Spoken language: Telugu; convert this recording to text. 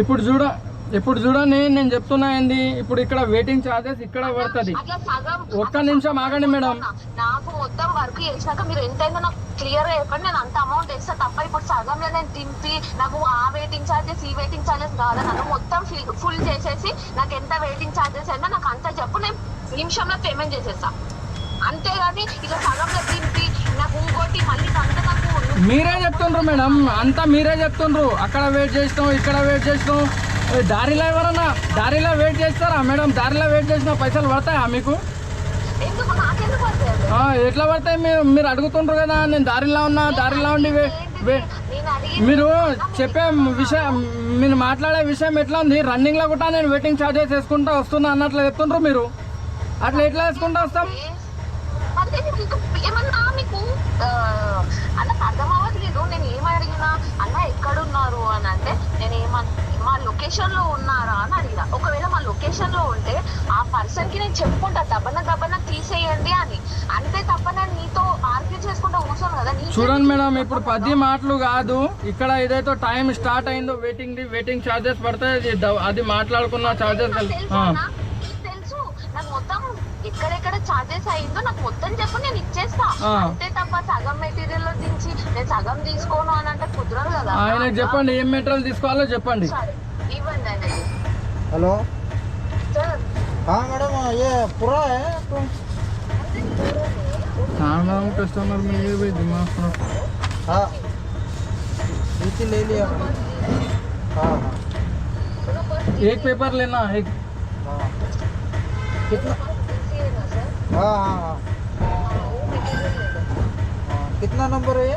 ఇప్పుడు చూడ ఇప్పుడు చూడండి నేను చెప్తున్నా ఏంది? ఇప్పుడు ఇక్కడ వెయిటింగ్ ఛార్జెస్ ఇక్కడ పడుతుంది. ఒక్క నిమిషం ఆగండి మేడం. నాకు మొత్తం వర్క్ చేసినాక మీరు ఎంతైందో నాకు క్లియర్ చెప్పండి. నేను అంత అమౌంట్ వేస్తా తప్ప ఇప్పుడు సగంలో నేను దింపి నాకు ఆ వెయిటింగ్ ఛార్జెస్ ఈ వెయిటింగ్ ఛార్జెస్ కాదు. నన్ను మొత్తం ఫుల్ చేసేసి నాకు ఎంత వెయిటింగ్ ఛార్జెస్ అయినా నాకు అంత చెప్పు. నేను నిమిషంలో పేమెంట్ చేసేస్తా. అంతేగాని ఇట్లా సగంలో దింపి నాకు ఇంకోటి మళ్ళీ మీరే చెప్తుండ్రు మేడం. అంతా మీరే చెప్తుండ్రు. అక్కడ వెయిట్ చేసినాం ఇక్కడ వెయిట్ చేసినాం. దారిలో ఎవరన్నా దారిలో వెయిట్ చేస్తారా మేడం? దారిలో వెయిట్ చేసిన పైసలు పడతాయా మీకు? ఎట్లా పడతాయి మీరు? మీరు అడుగుతుండ్రు కదా నేను దారిలో ఉన్నా దారిలో ఉండి మీరు చెప్పే విషయం మీరు మాట్లాడే విషయం ఎట్లా ఉంది? రన్నింగ్లో కూడా నేను వెయిటింగ్ ఛార్జెస్ వేసుకుంటా వస్తున్నా అన్నట్లు చెప్తుండ్రు మీరు. అట్లా ఎట్లా వేసుకుంటా వస్తాం అంటే మీకు ఏమన్నా మీకు ఆ, అన్నకు అర్థం అవ్వట్లేదు నేను ఏం అడిగినా అన్న ఎక్కడున్నారు అని అంటే నేను ఏమన్నా మా లొకేషన్లో ఉన్నారా అని అడిగిన. ఒకవేళ మా లొకేషన్లో ఉంటే ఆ పర్సన్కి నేను చెప్పుకుంటా దబ్బన దబ్బన తీసేయండి అని. అంతే తప్ప నేను నీతో ఆర్గ్యూ చేసుకుంటా కూర్చోను కదా చూడండి మేడం ఇప్పుడు పది మాటలు కాదు. ఇక్కడ ఏదైతే టైం స్టార్ట్ అయిందో వెయిటింగ్ ది వెయిటింగ్ ఛార్జెస్ పడతాయి అది మాట్లాడుకున్న ఛార్జెస్ తెలుసు నీకు మొత్తం ఎక్కడెక్కడ చార్జెస్ అయిందో నాకు మొత్తం చెప్పు నేను ఇచ్చేస్తా. అంతే తప్ప సగం మెటీరియల్లో దించి నేను సగం తీసుకోను అని అంటే కుదరదు కదా. ఆయనకు చెప్పండి ఏం మెటీరియల్ తీసుకోవాలో చెప్పండి. हेलो हाँ मैडम ये पूरा है तो हाँ मैम कस्टमर में ये भी दिमाग हाँ। इसी ले लिया। हाँ हाँ। एक पेपर लेना एक। हाँ। कितना? हाँ हाँ हाँ।, हाँ कितना नंबर है ये?